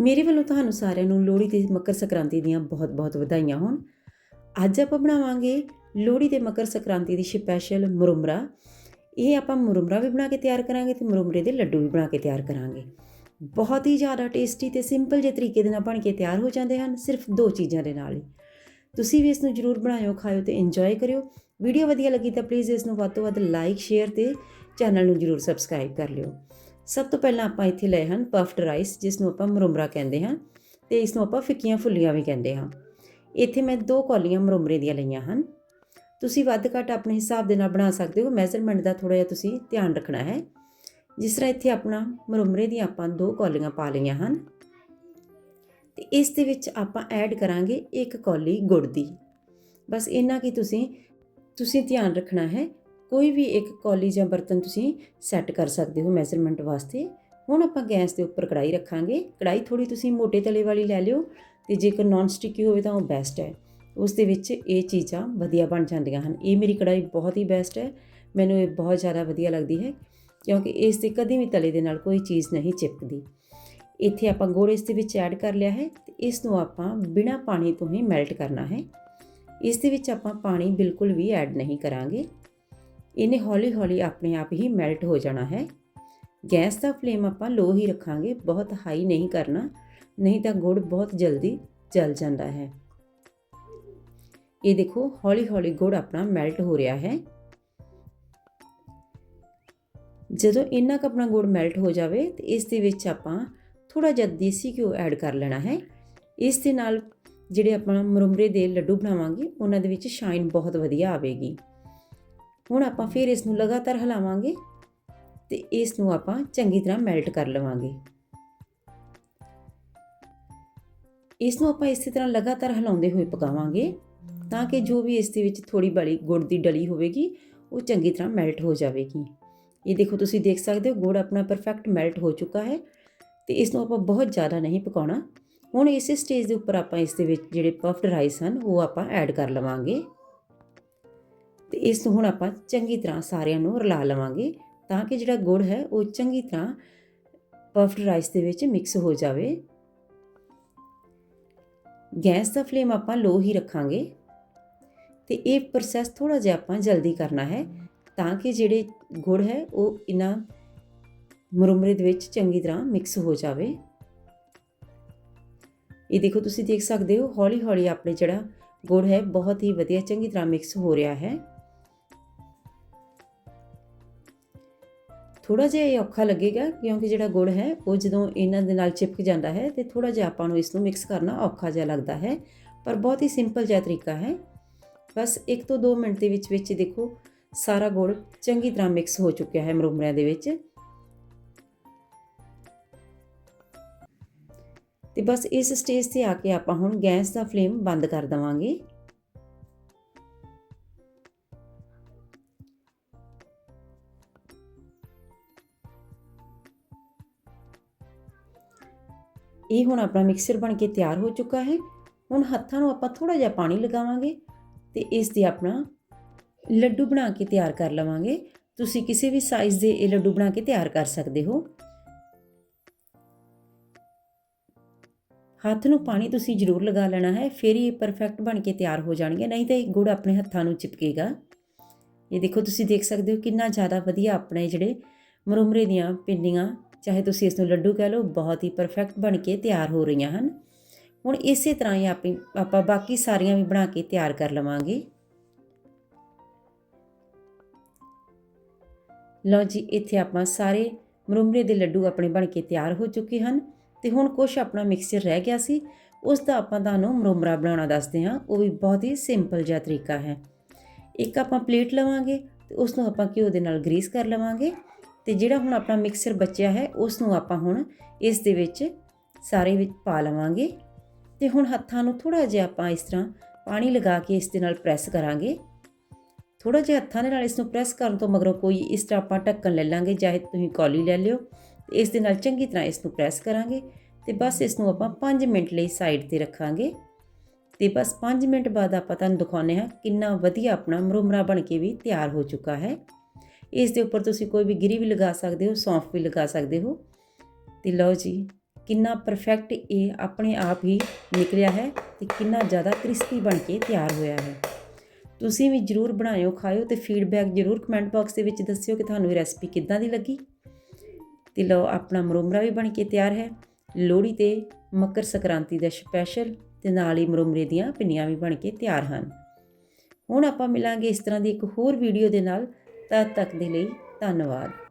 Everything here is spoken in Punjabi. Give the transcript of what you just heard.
ਮੇਰੇ ਵੱਲੋਂ ਤੁਹਾਨੂੰ ਸਾਰਿਆਂ ਨੂੰ ਲੋਹੜੀ ਤੇ ਮਕਰ ਸੰਕ੍ਰਾਂਤੀ ਦੀਆਂ ਬਹੁਤ-ਬਹੁਤ ਵਧਾਈਆਂ ਹੋਣ। ਅੱਜ ਆਪਾਂ ਬਣਾਵਾਂਗੇ ਲੋਹੜੀ ਤੇ ਮਕਰ ਸੰਕ੍ਰਾਂਤੀ ਦੀ ਸਪੈਸ਼ਲ ਮੁਰਮਰਾ। ਇਹ ਆਪਾਂ ਮੁਰਮਰਾ ਵੀ ਬਣਾ ਕੇ ਤਿਆਰ ਕਰਾਂਗੇ ਤੇ ਮੁਰਮਰੇ ਦੇ ਲੱਡੂ ਵੀ ਬਣਾ ਕੇ ਤਿਆਰ ਕਰਾਂਗੇ। ਬਹੁਤ ਹੀ ਜ਼ਿਆਦਾ ਟੇਸਟੀ ਤੇ ਸਿੰਪਲ ਜਿਹੇ ਤਰੀਕੇ ਦੇ ਨਾਲ ਬਣ ਕੇ ਤਿਆਰ ਹੋ ਜਾਂਦੇ ਹਨ, ਸਿਰਫ ਦੋ ਚੀਜ਼ਾਂ ਦੇ ਨਾਲ ਹੀ। ਤੁਸੀਂ ਵੀ ਇਸ ਨੂੰ ਜਰੂਰ ਬਣਾਇਓ, ਖਾਇਓ ਤੇ ਇੰਜੋਏ ਕਰਿਓ। ਵੀਡੀਓ ਵਧੀਆ ਲੱਗੀ ਤਾਂ ਪਲੀਜ਼ ਇਸ ਨੂੰ ਵੱਧ ਤੋਂ ਵੱਧ ਲਾਈਕ ਸ਼ੇਅਰ ਤੇ ਚੈਨਲ ਨੂੰ ਜਰੂਰ ਸਬਸਕ੍ਰਾਈਬ ਕਰ ਲਿਓ। ਸਭ ਤੋਂ ਪਹਿਲਾਂ ਆਪਾਂ ਇੱਥੇ ਲਏ ਹਨ ਪਫਡ ਰਾਈਸ ਜਿਸ ਨੂੰ ਆਪਾਂ ਮਰੁਮਰਾ ਕਹਿੰਦੇ ਹਾਂ ਤੇ ਇਸ ਨੂੰ ਆਪਾਂ ਫਿੱਕੀਆਂ ਫੁੱਲੀਆਂ ਵੀ ਕਹਿੰਦੇ ਹਾਂ। ਇੱਥੇ ਮੈਂ ਦੋ ਕੌਲੀਆਂ ਮਰੁਮਰੇ ਦੀਆਂ ਲਈਆਂ ਹਨ। ਤੁਸੀਂ ਵੱਧ ਘੱਟ ਆਪਣੇ ਹਿਸਾਬ ਦੇ ਨਾਲ ਬਣਾ ਸਕਦੇ ਹੋ। ਮੈਜ਼ਰਮੈਂਟ ਦਾ ਥੋੜਾ ਜਿਹਾ ਤੁਸੀਂ ਧਿਆਨ ਰੱਖਣਾ ਹੈ। ਜਿਸ ਤਰ੍ਹਾਂ ਇੱਥੇ ਆਪਣਾ ਮਰੁਮਰੇ ਦੀਆਂ ਆਪਾਂ ਦੋ ਕੌਲੀਆਂ ਪਾ ਲਈਆਂ ਹਨ। ਤੇ ਇਸ ਦੇ ਵਿੱਚ ਆਪਾਂ ਐਡ ਕਰਾਂਗੇ ਇੱਕ ਕੌਲੀ ਗੁੜ ਦੀ। ਬਸ ਇੰਨਾ ਕੀ ਤੁਸੀਂ ਤੁਸੀਂ ਧਿਆਨ ਰੱਖਣਾ ਹੈ ਕੋਈ ਵੀ ਇੱਕ ਕੌਲੀ ਜਾਂ ਬਰਤਨ ਤੁਸੀਂ ਸੈੱਟ ਕਰ ਸਕਦੇ ਹੋ ਮੈਜ਼ਰਮੈਂਟ ਵਾਸਤੇ। ਹੁਣ ਆਪਾਂ ਗੈਸ ਦੇ ਉੱਪਰ ਕੜਾਈ ਰੱਖਾਂਗੇ। ਕੜਾਈ ਥੋੜੀ ਤੁਸੀਂ ਮੋٹے ਤਲੇ ਵਾਲੀ ਲੈ ਲਿਓ ਤੇ ਜੇਕਰ ਨਾਨ ਸਟਿਕੀ ਹੋਵੇ ਤਾਂ ਉਹ ਬੈਸਟ ਹੈ। ਉਸ ਦੇ ਵਿੱਚ ਇਹ ਚੀਜ਼ਾਂ ਵਧੀਆ ਬਣ ਜਾਂਦੀਆਂ ਹਨ। ਇਹ ਮੇਰੀ ਕੜਾਈ ਬਹੁਤ ਹੀ ਬੈਸਟ ਹੈ। ਮੈਨੂੰ ਇਹ ਬਹੁਤ ਜ਼ਿਆਦਾ ਵਧੀਆ ਲੱਗਦੀ ਹੈ ਕਿਉਂਕਿ ਇਸ ਤੇ ਕਦੇ ਵੀ ਤਲੇ ਦੇ ਨਾਲ ਕੋਈ ਚੀਜ਼ ਨਹੀਂ ਚਿਪਕਦੀ। ਇੱਥੇ ਆਪਾਂ ਗੁੜ ਇਸ ਦੇ ਵਿੱਚ ਐਡ ਕਰ ਲਿਆ ਹੈ ਤੇ ਇਸ ਨੂੰ ਆਪਾਂ ਬਿਨਾਂ ਪਾਣੀ ਤੋਂ ਹੀ ਮੈਲਟ ਕਰਨਾ ਹੈ। ਇਸ ਦੇ ਵਿੱਚ ਆਪਾਂ ਪਾਣੀ ਬਿਲਕੁਲ ਵੀ ਐਡ ਨਹੀਂ ਕਰਾਂਗੇ। ਇਹਨੇ ਹੌਲੀ-ਹੌਲੀ ਆਪਣੇ ਆਪ ਹੀ ਮੈਲਟ ਹੋ ਜਾਣਾ ਹੈ। ਗੈਸ ਦਾ ਫਲੇਮ ਆਪਾਂ ਲੋ ਹੀ ਰੱਖਾਂਗੇ, ਬਹੁਤ ਹਾਈ ਨਹੀਂ ਕਰਨਾ, ਨਹੀਂ ਤਾਂ ਗੁੜ ਬਹੁਤ ਜਲਦੀ ਜਲ ਜਾਂਦਾ ਹੈ। ਇਹ ਦੇਖੋ ਹੌਲੀ-ਹੌਲੀ ਗੁੜ ਆਪਣਾ ਮੈਲਟ ਹੋ ਰਿਹਾ ਹੈ। ਜਦੋਂ ਇੰਨਾ ਕੁ ਆਪਣਾ ਗੁੜ ਮੈਲਟ ਹੋ ਜਾਵੇ, ਤੇ ਇਸ ਦੇ ਵਿੱਚ ਆਪਾਂ ਥੋੜਾ ਜਿਹਾ ਦੇਸੀ ਘਿਓ ਐਡ ਕਰ ਲੈਣਾ ਹੈ। ਇਸ ਦੇ ਨਾਲ ਜਿਹੜੇ ਆਪਾਂ ਮਰੁਮਰੇ ਦੇ ਲੱਡੂ ਬਣਾਵਾਂਗੇ, ਉਹਨਾਂ ਦੇ ਵਿੱਚ ਸ਼ਾਈਨ ਬਹੁਤ ਵਧੀਆ ਆਵੇਗੀ। ਹੁਣ ਆਪਾਂ ਫਿਰ ਇਸ ਨੂੰ ਲਗਾਤਾਰ ਹਿਲਾਵਾਂਗੇ ਤੇ ਇਸ ਨੂੰ ਆਪਾਂ ਚੰਗੀ ਤਰ੍ਹਾਂ ਮੈਲਟ ਕਰ ਲਵਾਂਗੇ। ਇਸ ਨੂੰ ਆਪਾਂ ਇਸੇ ਤਰ੍ਹਾਂ ਲਗਾਤਾਰ ਹਿਲਾਉਂਦੇ ਹੋਏ ਪਕਾਵਾਂਗੇ ਤਾਂ ਕਿ ਜੋ ਵੀ ਇਸ ਦੇ ਵਿੱਚ ਥੋੜੀ ਬੜੀ ਗੁੜ ਦੀ ਡਲੀ ਹੋਵੇਗੀ, ਉਹ ਚੰਗੀ ਤਰ੍ਹਾਂ ਮੈਲਟ ਹੋ ਜਾਵੇਗੀ। ਇਹ ਦੇਖੋ ਤੁਸੀਂ ਦੇਖ ਸਕਦੇ ਹੋ ਗੁੜ ਆਪਣਾ ਪਰਫੈਕਟ ਮੈਲਟ ਹੋ ਚੁੱਕਾ ਹੈ ਤੇ ਇਸ ਨੂੰ ਆਪਾਂ ਬਹੁਤ ਜ਼ਿਆਦਾ ਨਹੀਂ ਪਕਾਉਣਾ। ਹੁਣ ਇਸੇ ਸਟੇਜ ਦੇ ਉੱਪਰ ਆਪਾਂ ਇਸ ਦੇ ਵਿੱਚ ਜਿਹੜੇ ਪਫਡ ਰਾਈਸ ਹਨ, ਉਹ ਆਪਾਂ ਐਡ ਕਰ ਲਵਾਂਗੇ। ਤੇ ਇਸ ਨੂੰ ਹੁਣ ਆਪਾਂ ਚੰਗੀ ਤਰ੍ਹਾਂ ਸਾਰਿਆਂ ਨੂੰ ਰਲਾ ਲਵਾਂਗੇ ਤਾਂ ਕਿ ਜਿਹੜਾ ਗੁੜ ਹੈ ਉਹ ਚੰਗੀ ਤਰ੍ਹਾਂ ਪਫਡ ਰਾਈਸ ਦੇ ਵਿੱਚ ਮਿਕਸ ਹੋ ਜਾਵੇ। ਗੈਸ ਦਾ ਫਲੇਮ ਆਪਾਂ ਲੋ ਹੀ ਰੱਖਾਂਗੇ ਤੇ ਇਹ ਪ੍ਰੋਸੈਸ ਥੋੜਾ ਜਿਹਾ ਆਪਾਂ ਜਲਦੀ ਕਰਨਾ ਹੈ ਤਾਂ ਕਿ ਜਿਹੜੇ ਗੁੜ ਹੈ ਉਹ ਇਹਨਾਂ ਮੁਰਮਰੇ ਦੇ ਵਿੱਚ ਚੰਗੀ ਤਰ੍ਹਾਂ ਮਿਕਸ ਹੋ ਜਾਵੇ। ਇਹ ਦੇਖੋ ਤੁਸੀਂ ਦੇਖ ਸਕਦੇ ਹੋ ਹੌਲੀ ਹੌਲੀ ਆਪਣੇ ਜਿਹੜਾ ਗੁੜ ਹੈ ਬਹੁਤ ਹੀ ਵਧੀਆ ਚੰਗੀ ਤਰ੍ਹਾਂ ਮਿਕਸ ਹੋ ਰਿਹਾ ਹੈ। ਥੋੜਾ ਜਿਹਾ ਇਹ ਔਖਾ ਲੱਗੇਗਾ ਕਿਉਂਕਿ ਜਿਹੜਾ ਗੁੜ ਹੈ, ਉਹ ਜਦੋਂ ਇਹਨਾਂ ਦੇ ਨਾਲ ਚਿਪਕ ਜਾਂਦਾ ਹੈ ਤੇ ਥੋੜਾ ਜਿਹਾ ਆਪਾਂ ਨੂੰ ਇਸ ਨੂੰ ਮਿਕਸ ਕਰਨਾ ਔਖਾ ਜਿਹਾ ਲੱਗਦਾ ਹੈ। ਪਰ ਬਹੁਤ ਹੀ ਸਿੰਪਲ ਜਿਹਾ ਤਰੀਕਾ ਹੈ। ਬਸ 1 ਤੋਂ 2 ਮਿੰਟ ਦੇ ਵਿੱਚ ਵਿੱਚ ਦੇਖੋ, ਸਾਰਾ ਗੁੜ ਚੰਗੀ ਤਰ੍ਹਾਂ ਮਿਕਸ ਹੋ ਚੁੱਕਿਆ ਹੈ ਮਰੂਮਰਿਆਂ ਦੇ ਵਿੱਚ। ਤੇ ਬਸ ਇਸ ਸਟੇਜ ਤੇ ਆ ਕੇ ਆਪਾਂ ਹੁਣ ਗੈਸ ਦਾ ਫਲੇਮ ਬੰਦ ਕਰ ਦਵਾਂਗੇ। ਇਹ ਹੁਣ ਆਪਣਾ ਮਿਕਸਰ ਬਣ ਕੇ ਤਿਆਰ ਹੋ ਚੁੱਕਾ ਹੈ। ਹੁਣ ਹੱਥਾਂ ਨੂੰ ਆਪਾਂ ਥੋੜਾ ਜਿਹਾ ਪਾਣੀ ਲਗਾਵਾਂਗੇ ਤੇ ਇਸ ਦੇ ਆਪਣਾ ਲੱਡੂ ਬਣਾ ਕੇ ਤਿਆਰ ਕਰ ਲਵਾਂਗੇ। ਤੁਸੀਂ ਕਿਸੇ ਵੀ ਸਾਈਜ਼ ਦੇ ਇਹ ਲੱਡੂ ਬਣਾ ਕੇ ਤਿਆਰ ਕਰ ਸਕਦੇ ਹੋ। ਹੱਥ ਨੂੰ ਪਾਣੀ ਤੁਸੀਂ ਜ਼ਰੂਰ ਲਗਾ ਲੈਣਾ ਹੈ, ਫਿਰ ਹੀ ਇਹ ਪਰਫੈਕਟ ਬਣ ਕੇ ਤਿਆਰ ਹੋ ਜਾਣਗੇ, ਨਹੀਂ ਤਾਂ ਇਹ ਗੁੜ ਆਪਣੇ ਹੱਥਾਂ ਨੂੰ ਚਿਪਕੇਗਾ। ਇਹ ਦੇਖੋ ਤੁਸੀਂ ਦੇਖ ਸਕਦੇ ਹੋ ਕਿੰਨਾ ਜ਼ਿਆਦਾ ਵਧੀਆ ਆਪਣੇ ਜਿਹੜੇ ਮਰਮਰੇ ਦੀਆਂ ਪਿੰਨੀਆਂ ਚਾਹੇ ਤੁਸੀਂ ਇਸ ਨੂੰ ਲੱਡੂ ਕਹਿ ਲਓ, ਬਹੁਤ ਹੀ ਪਰਫੈਕਟ ਬਣ ਕੇ ਤਿਆਰ ਹੋ ਰਹੀਆਂ ਹਨ। ਹੁਣ ਇਸੇ ਤਰ੍ਹਾਂ ਹੀ ਆਪੀ, ਆਪਾਂ ਬਾਕੀ ਸਾਰੀਆਂ ਵੀ ਬਣਾ ਕੇ ਤਿਆਰ ਕਰ ਲਵਾਂਗੇ। ਲਓ ਜੀ, ਇੱਥੇ ਆਪਾਂ ਸਾਰੇ ਮਰੁਮਰੇ ਦੇ ਲੱਡੂ ਆਪਣੇ ਬਣ ਕੇ ਤਿਆਰ ਹੋ ਚੁੱਕੇ ਹਨ। ਤੇ ਹੁਣ ਕੁਝ ਆਪਣਾ ਮਿਕਸਚਰ ਰਹਿ ਗਿਆ ਸੀ, ਉਸ ਦਾ ਆਪਾਂ ਤੁਹਾਨੂੰ ਮਰੁਮਰਾ ਬਣਾਉਣਾ ਦੱਸਦੇ ਹਾਂ। ਉਹ ਵੀ ਬਹੁਤ ਹੀ ਸਿੰਪਲ ਜਿਹਾ ਤਰੀਕਾ ਹੈ। ਇੱਕ ਆਪਾਂ ਪਲੇਟ ਲਵਾਂਗੇ ਤੇ ਉਸ ਨੂੰ ਆਪਾਂ ਘਿਓ ਦੇ ਨਾਲ ਗਰੀਸ ਕਰ ਲਵਾਂਗੇ। ਤੇ ਜਿਹੜਾ ਹੁਣ ਆਪਣਾ ਮਿਕਸਰ ਬਚਿਆ ਹੈ ਉਸ ਨੂੰ ਆਪਾਂ ਹੁਣ ਇਸ ਦੇ ਵਿੱਚ ਸਾਰੇ ਵਿੱਚ ਪਾ ਲਵਾਂਗੇ। ਤੇ ਹੁਣ ਹੱਥਾਂ ਨੂੰ ਥੋੜਾ ਜਿਹਾ ਆਪਾਂ ਇਸ ਤਰ੍ਹਾਂ ਪਾਣੀ ਲਗਾ ਕੇ ਇਸ ਦੇ ਨਾਲ ਪ੍ਰੈਸ ਕਰਾਂਗੇ। ਥੋੜਾ ਜਿਹਾ ਹੱਥਾਂ ਦੇ ਨਾਲ ਇਸ ਨੂੰ ਪ੍ਰੈਸ ਕਰਨ ਤੋਂ ਮਗਰੋਂ ਕੋਈ ਇਸ ਤਰ੍ਹਾਂ ਆਪਾਂ ਢੱਕਣ ਲੈ ਲਾਂਗੇ, ਚਾਹੇ ਤੁਸੀਂ ਕੌਲੀ ਲੈ ਲਿਓ। ਤੇ ਇਸ ਦੇ ਨਾਲ ਚੰਗੀ ਤਰ੍ਹਾਂ ਇਸ ਨੂੰ ਪ੍ਰੈਸ ਕਰਾਂਗੇ ਤੇ ਬਸ ਇਸ ਨੂੰ ਆਪਾਂ 5 ਮਿੰਟ ਲਈ ਸਾਈਡ ਤੇ ਰੱਖਾਂਗੇ। ਤੇ ਬਸ 5 ਮਿੰਟ ਬਾਅਦ ਆਪਾਂ ਤੁਹਾਨੂੰ ਦਿਖਾਉਂਦੇ ਹਾਂ ਕਿੰਨਾ ਵਧੀਆ ਆਪਣਾ ਮਰੂਮਰਾ ਬਣ ਕੇ ਵੀ ਤਿਆਰ ਹੋ ਚੁੱਕਾ ਹੈ। ਇਸ ਦੇ ਉੱਪਰ ਤੁਸੀਂ ਕੋਈ ਵੀ ਗਿਰੀ ਵੀ ਲਗਾ ਸਕਦੇ ਹੋ, ਸੌਂਫ ਵੀ ਲਗਾ ਸਕਦੇ ਹੋ। ਤੇ ਲਓ ਜੀ, ਕਿੰਨਾ ਪਰਫੈਕਟ ਇਹ ਆਪਣੇ ਆਪ ਹੀ ਨਿਕਲਿਆ ਹੈ ਤੇ ਕਿੰਨਾ ਜ਼ਿਆਦਾ ਕ੍ਰਿਸਪੀ ਬਣ ਕੇ ਤਿਆਰ ਹੋਇਆ ਹੈ। ਤੁਸੀਂ ਵੀ ਜਰੂਰ ਬਣਾਇਓ, ਖਾਇਓ ਤੇ ਫੀਡਬੈਕ ਜਰੂਰ ਕਮੈਂਟ ਬਾਕਸ ਦੇ ਵਿੱਚ ਦੱਸਿਓ ਕਿ ਤੁਹਾਨੂੰ ਇਹ ਰੈਸਪੀ ਕਿੱਦਾਂ ਦੀ ਲੱਗੀ। ਤੇ ਲਓ, ਆਪਣਾ ਮਰੂਮਰਾ ਵੀ ਬਣ ਕੇ ਤਿਆਰ ਹੈ। ਲੋਹੜੀ ਤੇ ਮਕਰ ਸੰਕ੍ਰਾਂਤੀ ਦਾ ਸਪੈਸ਼ਲ ਤੇ ਨਾਲ ਹੀ ਮਰੂਮਰੇ ਦੀਆਂ ਪਿੰਨੀਆਂ ਵੀ ਬਣ ਕੇ ਤਿਆਰ ਹਨ। ਹੁਣ ਆਪਾਂ ਮਿਲਾਂਗੇ ਇਸ ਤਰ੍ਹਾਂ ਦੀ ਇੱਕ ਹੋਰ ਵੀਡੀਓ ਦੇ ਨਾਲ। ਤਦ ਤੱਕ ਦੇ ਲਈ ਧੰਨਵਾਦ।